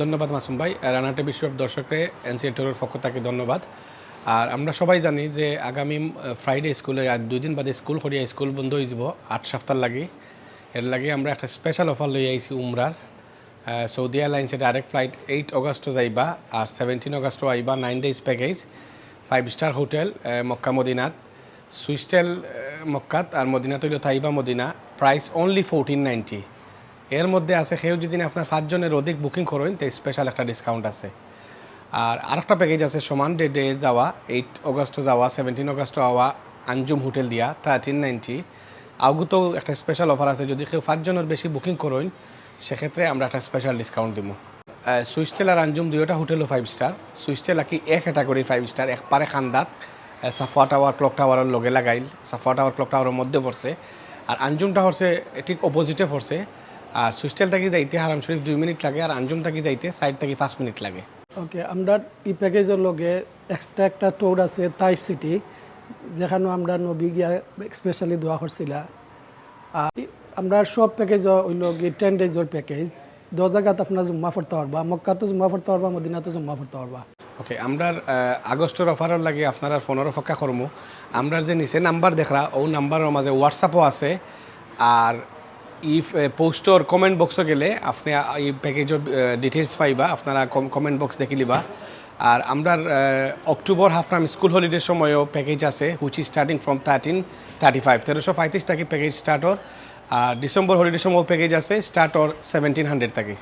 ধন্যবাদ মাসুম ভাই। রানাটে বিশ্ব দর্শকরে এনসিএল টোরের পক্ষ থেকে ধন্যবাদ। আর আমরা সবাই জানি যে আগামী ফ্রাইডে স্কুলে আর দুই দিন বাদে স্কুল করিয়া স্কুল বন্ধ হয়ে যাব, আট সপ্তাহ লাগি। এর লাগে আমরা একটা স্পেশাল অফার লই আইছি উমরার। সৌদি এয়ারলাইন্সে ডাইরেক্ট ফ্লাইট এইট অগস্ট যাইবা, আর সেভেন্টিন অগস্ট আইবা nine days package five star hotel Mecca মদিনাত। সুইস্টেল মক্কাত আর মদিনা তৈল Taiba Medina. Price only fourteen ninety এর মধ্যে আছে সেও যদি আপনার পাঁচজনের অধিক বুকিং করেন, তো স্পেশাল একটা ডিসকাউন্ট আছে। আর আরেকটা প্যাকেজ আছে সমান ডে ডে যাওয়া এইট অগস্ট যাওয়া সেভেন্টিন অগস্ট যাওয়া, আঞ্জুম হোটেল দিয়া থার্টিন নাইনটি আগুতেও একটা স্পেশাল অফার আছে, যদি কেউ পাঁচজনের বেশি বুকিং করেন, সেক্ষেত্রে আমরা একটা স্পেশাল ডিসকাউন্ট দিব সুইস্টেল আর আঞ্জুম দুইটা হোটেলও ফাইভ স্টার সুইস্টেল কি এক ক্যাটাগরি ফাইভ স্টার এক পারে খান্দাত সাফা টাওয়ার ক্লক টাওয়ারের লগে লাগাইল। সাফা টাওয়ার ক্লক টাওয়ারের মধ্যে পড়ছে। আর আঞ্জুমটা হচ্ছে ঠিক অপোজিটে পড়ছে। আর সুইস্টেল থাকি যাইতে হারাম শরীফ দুই মিনিট লাগে আর আঞ্জুম থাকি যাইতে সাইড থাকি পাঁচ মিনিট লাগে। ওকে আমরা ই প্যাকেজের লগে এক্সট্রা একটা টোর আছে টাইপ সিটি যেখানে আমরা নবী গিয়া স্পেশালি দোয়া করছিলা। আর আমরা সব প্যাকেজ হইল গিয়ে টেন ডেজের প্যাকেজ দশ জায়গাত আপনার জুম্মা পড়তে পারবা মক্কাতো জুম্মা পড়তে পারবা মদিনাতো জুম্মা পড়তে পারবা। ওকে আমরা আগস্টের অফারের লাগে আপনারা ফোনের অপেক্ষা করব আমরা যে নিচে নাম্বার দেখরা ও নাম্বারের মাঝে হোয়াটসঅ্যাপও আছে আর ই পোস্টর কমেন্ট বক্স গেলে আপনি এই প্যাকেজের ডিটেলস পাইবা, আপনারা কমেন্ট বক্স দেখি লিবা আর আমরা October half term school holiday সময়ও প্যাকেজ আছে which is starting from thirteen thirty five তেরোশো পঁয়ত্রিশ থেকে প্যাকেজ স্টার্টর আর ডিসেম্বর হলিডের সময়ও প্যাকেজ আছে স্টার্টর সেভেন্টিন হান্ড্রেড থেকে